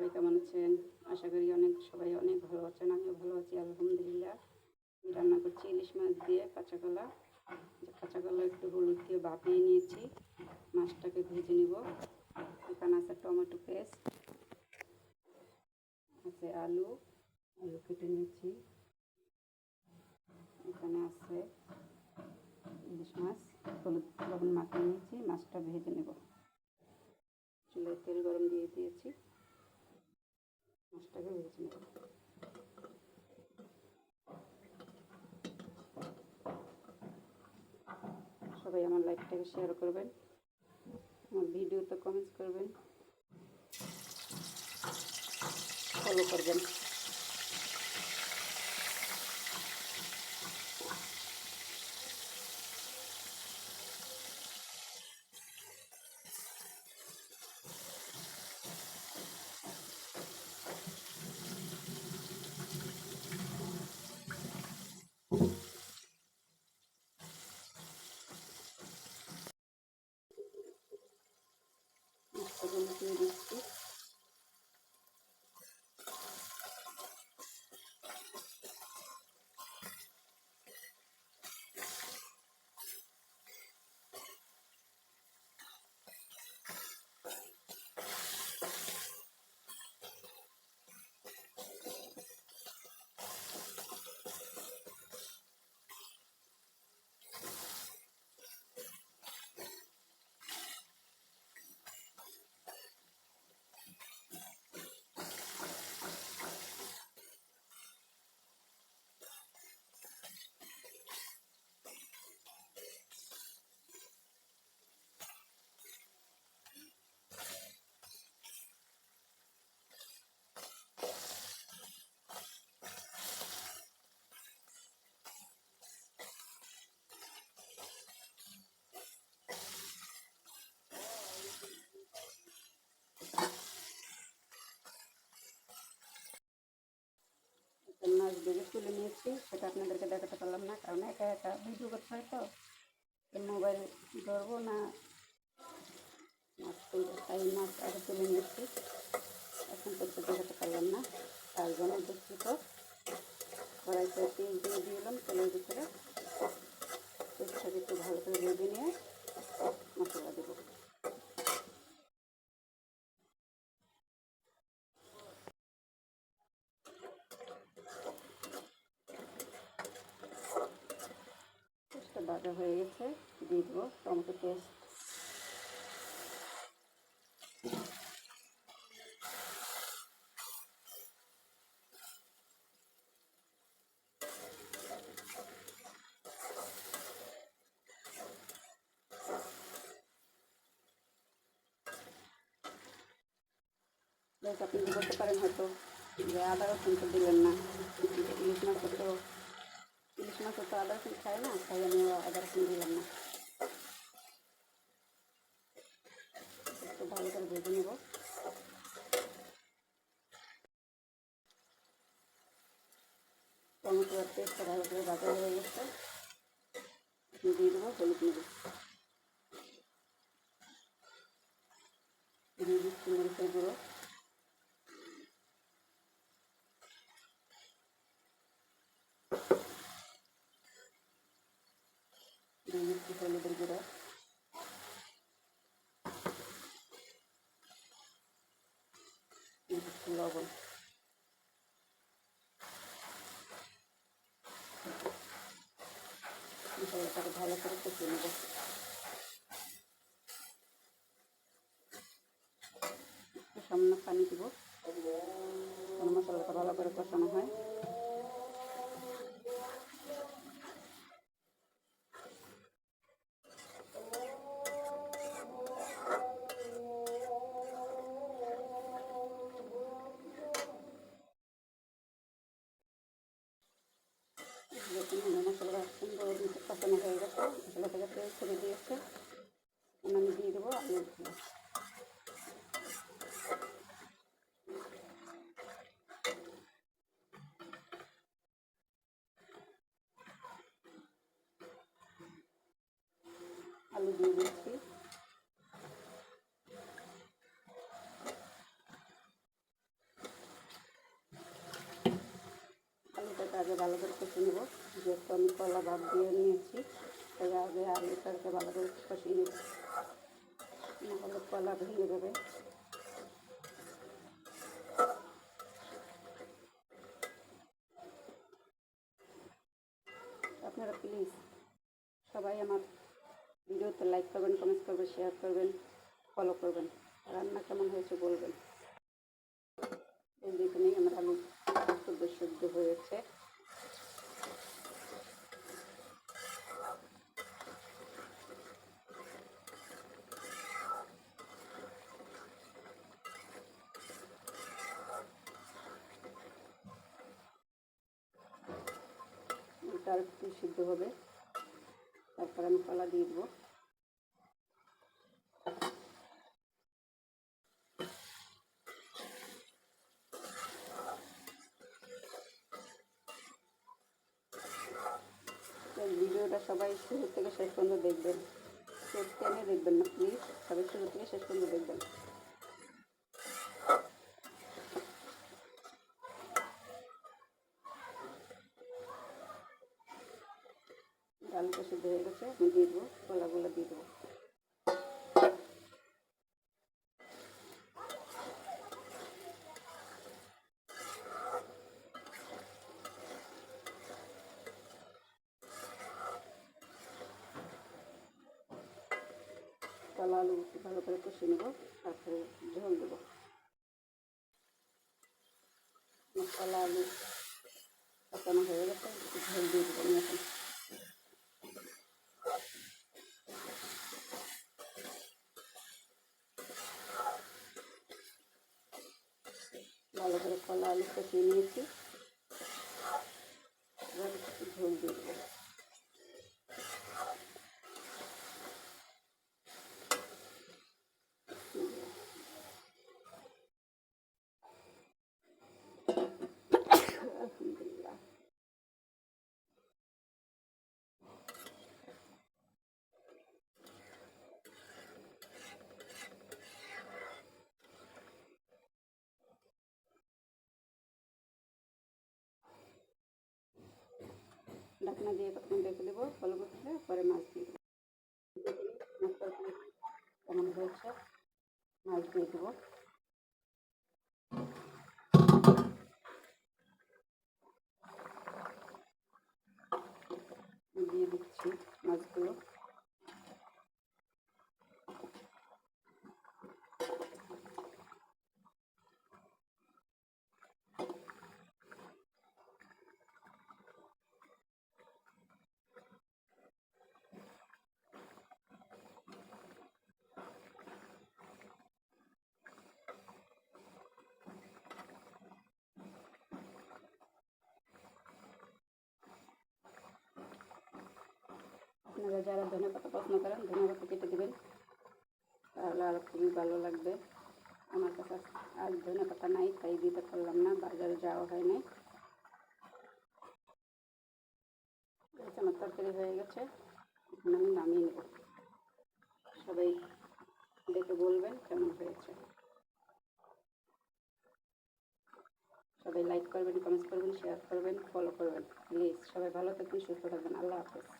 সবাই কেমন আছেন? আশা করি অনেক, সবাই অনেক ভালো আছেন, আমিও ভালো আছি, আলহামদুলিল্লাহ। আমি রান্না করছি ইলিশ মাছ দিয়ে কাঁচা কলা কাঁচা কলা একটু হলুদ দিয়ে ভাপিয়ে নিয়েছি, মাছটাকে ভেজে নিব। এখানে আছে টমেটো পেস্ট, আছে আলু আলু কেটে নিয়েছি। এখানে আছে ইলিশ মাছ, হলুদ লবণ মাখিয়ে নিয়েছি, মাছটা ভেজে নেব। চুলায় তেল গরম দিয়ে দিয়েছি। মাছটাকে ভেজে সবাই আমার লাইকটাকে শেয়ার করবেন। আমার ভিডিওতে কমেন্টস করবেন। ফলো করবেন মাছটাকে মিশিয়ে দিচ্ছি একটা মাছ ভেজে তুলে নিয়েছি, সেটা আপনাদেরকে দেখাতে পারলাম না, কারণ একা একা ভিডিও করতে হয় তো মোবাইল ধরবো না তাই মাছ আগে তুলে নিয়েছি এখন করতে দেখাতে পারলাম না, তার জন্য দুঃখিত। কড়াইতে তেল দিয়ে দিলাম, তেলের ভিতরে একটু ভালো করে ভেজে নিয়ে মশলা দেবো। ভাজা হয়ে গেছে। দিয়ে দেবো টমেটো পেস্ট। আপনি বলতে পারেন হয়তো। যে আদা রসুন তো দিলেন না ইলিশ মাছ তো ইলিশ মাছ তো আদা রসুন খায় না তাই আমি আদা রসুন দিলাম না একটু ভালো করে ভেজে নেব টমেটো আর পেস্টটা ভালো করে ভাজা হয়ে গেছে দিয়ে দেবো হলুদ মরিচ দিয়ে দিচ্ছি মরিচের গুঁড়ো দিয়ে দিচ্ছি হলুদের গুঁড়ো দিয়ে লবণ মশলাটাকে ভালো করে কষিয়ে নেব একটু সামান্য পানি দিব। মশলাটা ভালো করে কষানো হয়। নুন দিয়ে দিচ্ছি আলুটাকে আগে ভালো করে কষে নেব যেহেতু আমি কলা ভাব দিয়ে নিয়েছি তাই আগে আলুটাকে ভালো করে কষিয়ে নেব নাহলে কলা ভেঙে দেবে আপনারা প্লিজ সবাই আমার ভিডিওতে লাইক করবেন কমেন্ট করবেন শেয়ার করবেন ফলো করবেন। রান্না কেমন হয়েছে বলবেন? এই দেখুনই আমার আলু শুদ্ধ শুদ্ধ হয়েছে। আর একটু সিদ্ধ হবে। তারপর আমি কলা দিয়ে দেবো এই ভিডিওটা সবাই শুরু থেকে শেষ পর্যন্ত দেখবেন। শেষ টেনে দেখবেন না প্লিজ সবাই শুরু থেকে শেষ পর্যন্ত দেখবেন। ডাল কষে হয়ে গেছে, আমি দিয়ে দেবো কলাগুলো দিয়ে দেবো। কলা আলু ভালো করে কষে নেব, তারপরে ঝোল দেবো। কলা আলু কষানো হয়ে গেছে ঝোল দিয়ে দেবো আমি এখন। ভালো করে কলা আলু কষিয়ে নিয়েছি ঝোল দিয়ে দেবো আলহামদুলিল্লাহ ঢাকনা দিয়ে প্রথমে রেখে দেবো ফলো করতে পরে মাছ দিয়ে দেবো। কেমন হয়েছে? মাছ দিয়ে দেবো। দিয়ে দিচ্ছি মাছগুলো। আপনারা যারা ধনে পাতা পছন্দ করেন ধনে পাতা কেটে দেবেন। তাহলে আরও খুবই ভালো লাগবে। আমার কাছে আর ধনে পাতা নাই, তাই দিতে পারলাম না, বাজারে যাওয়া হয় নাই। আমার তরকারি হয়ে গেছে, এখন আমি নামিয়ে নেব। সবাই দেখে বলবেন কেমন হয়েছে। সবাই লাইক করবেন কমেন্ট করবেন শেয়ার করবেন ফলো করবেন। প্লিজ সবাই ভালো থাকবেন, সুস্থ থাকবেন। আল্লাহ হাফেজ।